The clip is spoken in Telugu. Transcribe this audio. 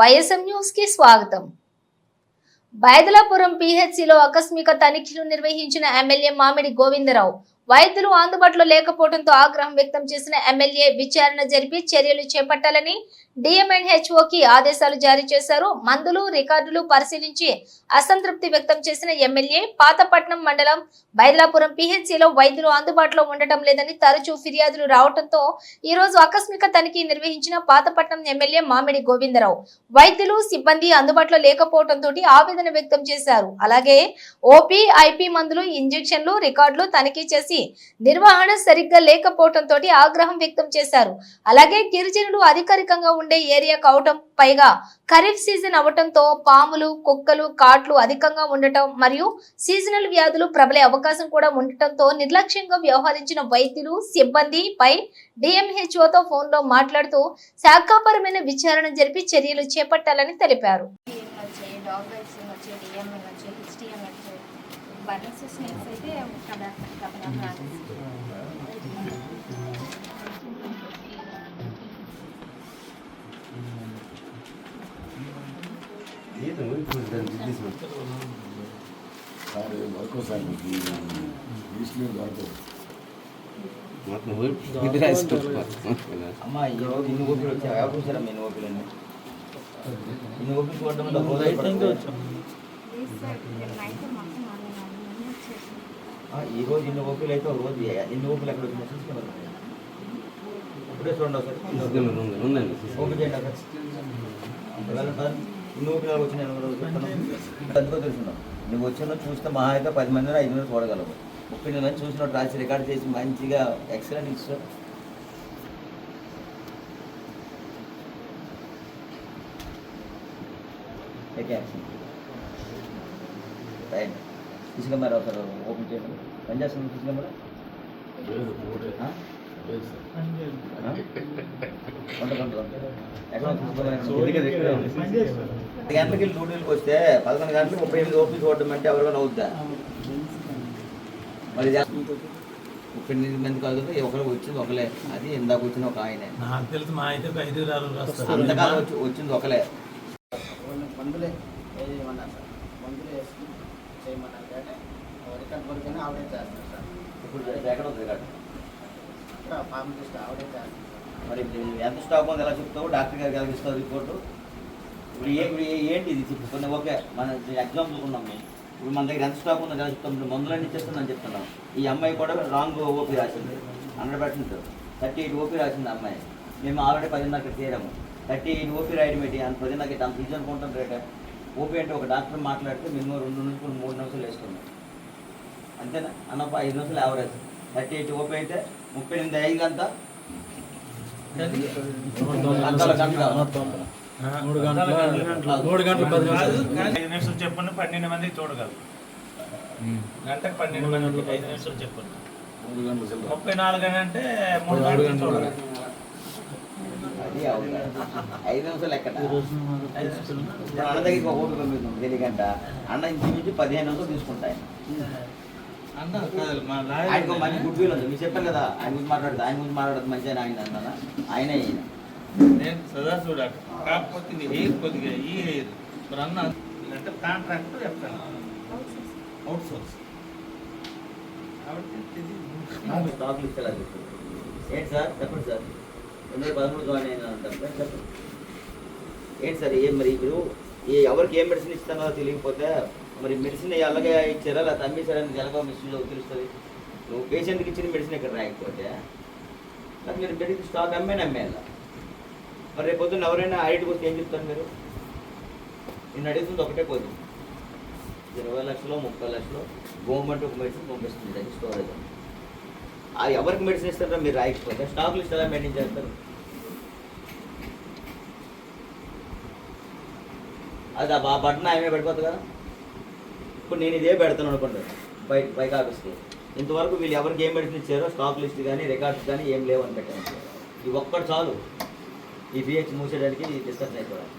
వైఎస్ఎం న్యూస్కి స్వాగతం. బైదలాపురం పిహెచ్సిలో ఆకస్మిక తనిఖీలు నిర్వహించిన ఎమ్మెల్యే మామిడి గోవిందరావు వైద్యులు అందుబాటులో లేకపోవడంతో ఆగ్రహం వ్యక్తం చేసిన ఎమ్మెల్యే విచారణ జరిపి చర్యలు చేపట్టాలని డిఎంఎన్హెచ్ఓకి ఆదేశాలు జారీ చేశారు. మందులు రికార్డులు పరిశీలించి అసంతృప్తి వ్యక్తం చేసిన ఎమ్మెల్యే పాతపట్నం మండలం బైదలాపురం పిహెచ్సిలో వైద్యులు అందుబాటులో ఉండటం లేదని తరచూ ఫిర్యాదులు రావడంతో ఈ రోజు ఆకస్మిక తనిఖీ నిర్వహించిన పాతపట్నం ఎమ్మెల్యే మామిడి గోవిందరావు వైద్యులు సిబ్బంది అందుబాటులో లేకపోవడంతో ఆవేదన వ్యక్తం చేశారు. అలాగే ఓపీ ఐపీ మందులు ఇంజెక్షన్లు రికార్డులు తనిఖీ చేసి నిర్వహణ సరిగ్గా లేకపోవడంతో ఆగ్రహం వ్యక్తం చేశారు. అలాగే గిరిజనులు అధికారికంగా ఉండే ఏరియా కావటం పైగా ఖరీఫ్ సీజన్ అవటంతో పాములు కుక్కలు కాట్లు అధికంగా ఉండటం మరియు సీజనల్ వ్యాధులు ప్రబలే అవకాశం కూడా ఉండటంతో నిర్లక్ష్యంగా వ్యవహరించిన వైద్యులు సిబ్బందిపై డిఎంహెచ్ఓతో ఫోన్లో మాట్లాడుతూ శాఖాపరమైన విచారణ జరిపి చర్యలు చేపట్టాలని తెలిపారు. డిఎం దాన్ని బిజినెస్ సార్ మీకు ఈస్ట్లో రాసుకోవాలి అమ్మ ఇన్ని ఓపీలు వచ్చాయి? ఎవరు చూసారా మీ ఓపీలన్నీ ఇన్ని ఓపీలు చూడడం వల్ల వచ్చేసి ఈ రోజు ఇన్ని ఓపీలు అయితే ఒక రోజు ఎన్ని ఓపీలు ఎక్కడ వచ్చినా చూసుకున్నారు ఇప్పుడే చూడండి ఉందండి ఓపీ చేయండి సార్ ఇన్ని ఓపీలు వచ్చినాయి అందుకో తెలుసుకున్నాం నువ్వు వచ్చిన చూస్తే మహా అయితే పది మంది ఐదు మంది చూడగలవు. ముప్పై మంది చూసినట్టు రాసి రికార్డ్ చేసి మంచిగా ఎక్సలెంట్ రైట్ ఫిజికల్ కెమెరా ఒకసారి ఓపెన్ చేయండి. పని చేస్తుంది పది గంటలకి డ్యూటీలకు వస్తే పదకొండు గంటలకు ముప్పై ఎనిమిది ఓపీ చూడడం అంటే ఎవరికైనా అవుద్దా మరి ముప్పై ఎనిమిది మంది కాదు ఒకరు వచ్చింది ఒకలే అది ఇందాక వచ్చింది ఒక ఆయనే నాకు తెలుసు మా అయితే ఒక ఐదు అంతకాలం వచ్చి వచ్చింది ఒకలే సార్ మందులు వేసుకుని చేయమన్నారు అంటే రికార్డ్ వరకైనా ఆవిడే చేస్తారు సార్ ఇప్పుడు ఎక్కడ ఉంది రికార్డు ఇక్కడ ఫార్మసిస్ట్ ఆవిడే చేస్తారు సార్ మరి ఎంత స్టాక్ ఉంది ఎలా చెప్తావు? డాక్టర్ గారికి ఎలా ఇస్తావు రిపోర్టు? ఇప్పుడు ఏ ఇప్పుడు ఏ- ఏంటి ఇది? ఇప్పుడు కొన్ని ఓకే మన ఎగ్జాంపుల్ ఉన్నాం మేము. ఇప్పుడు మన దగ్గర ఎంత స్టాక్ ఉందో ఎలా చెప్తాం? మందులన్నీ ఇచ్చేస్తుందని చెప్తున్నాం. ఈ అమ్మాయి కూడా రాంగ్ ఓపీ రాసింది. Hundred percent. Thirty eight OP రాసింది అమ్మాయి. మేము ఆల్రెడీ పదిన్నరకి తీరాము థర్టీ ఎయిట్ ఓపీ రాయడం ఏంటి? అంత పదిన్నరకి అంత ఈజీ అనుకుంటాం రేట ఓపీ అంటే ఒక డాక్టర్ మాట్లాడితే మినిమం రెండు నుంచి మూడు నిమిషాలు వేసుకున్నాం అంతేనా? అన్నప్ప ఐదు నిమిషాలు యావరేజ్. థర్టీ ఎయిట్ ఓపీ అయితే ముప్పై ఎనిమిది గంటల గంటల. గంటల గంటల నిమిషాలు. చెప్పండి పన్నెండు మంది చూడగలరు గంటకు పన్నెండు మంది ఐదు నిమిషాలు చెప్పండి. గంటల ముప్పై నాలుగు అంటే మూడు గంటలు గంటలు అవును. ఐదు నిమిషాలు ఎక్కడ ఐదు నిమిషాలు ఇప్పుడు అన్న దగ్గరికి ఒక ఓపిక పంపిస్తుంది తెలియకంట. అన్న ఇంచుమించు పదిహేను నిమిషాలు తీసుకుంటాయి ఆయనకు మంచి గుడ్ విల్ ఉంది. మీరు చెప్పారు కదా ఆయన గురించి మాట్లాడదు ఆయన గురించి మాట్లాడదు మంచి ఆయన అన్న ఆయనే ఈయన. నేను సదా చూడాలి కాకపోతే నీ హెయిర్ కొద్దిగా ఈ హెయిర్. మరి అన్న అంటే కాంట్రాక్ట్ చెప్తాను. అవుట్ సోర్స్ స్టాక్ లిస్ట్ ఎలా చెప్పారు ఏంటి సార్? చెప్పండి సార్. రెండు వేల పదమూడు జాయిన్ అయినా చెప్పండి. ఏంటి సార్ ఏం మరి ఇప్పుడు ఎవరికి ఏం మెడిసిన్ ఇస్తానో తెలియకపోతే మరి మెడిసిన్ అలాగే ఇచ్చారా? లేదా అమ్మేశారని ఎలాగో మిషన్లో తెలుస్తుంది నువ్వు పేషెంట్కి ఇచ్చిన మెడిసిన్ ఇక్కడ రాయకపోతే నాకు మీరు మెడికల్ స్టాక్ అమ్మేనా అమ్మేలా? మరి రేపు పొద్దున్న ఎవరైనా ఐడికి వస్తే ఏం చెప్తారు మీరు? నేను అడుగుతుంది ఒకటే పోతుంది ఇరవై లక్షలు ముప్పై లక్షలు గవర్నమెంట్ ఒక మెడిసిన్ పంపిస్తుంది అది స్టోరేజ్ అది ఎవరికి మెడిసిన్ ఇస్తారో మీరు రాయకపోతే స్టాక్ లిస్ట్ ఎలా మెయింటైన్ చేస్తారు? అది ఆ బటన్ ఆయమే పడిపోతుంది కదా. ఇప్పుడు నేను ఇదే పెడతాను అనుకుంటాను. బై బైక్ ఆఫీస్కి. ఇంతవరకు వీళ్ళు ఎవరికి ఏం మెడిసిన్ ఇచ్చారో స్టాక్ లిస్ట్ కానీ రికార్డ్స్ కానీ ఏం లేవని పెట్టాను. ఇది ఒక్కటి చాలు. ఈ బిహెచ్ మూసేయడానికి డిస్కషన్ అయిపోవాలి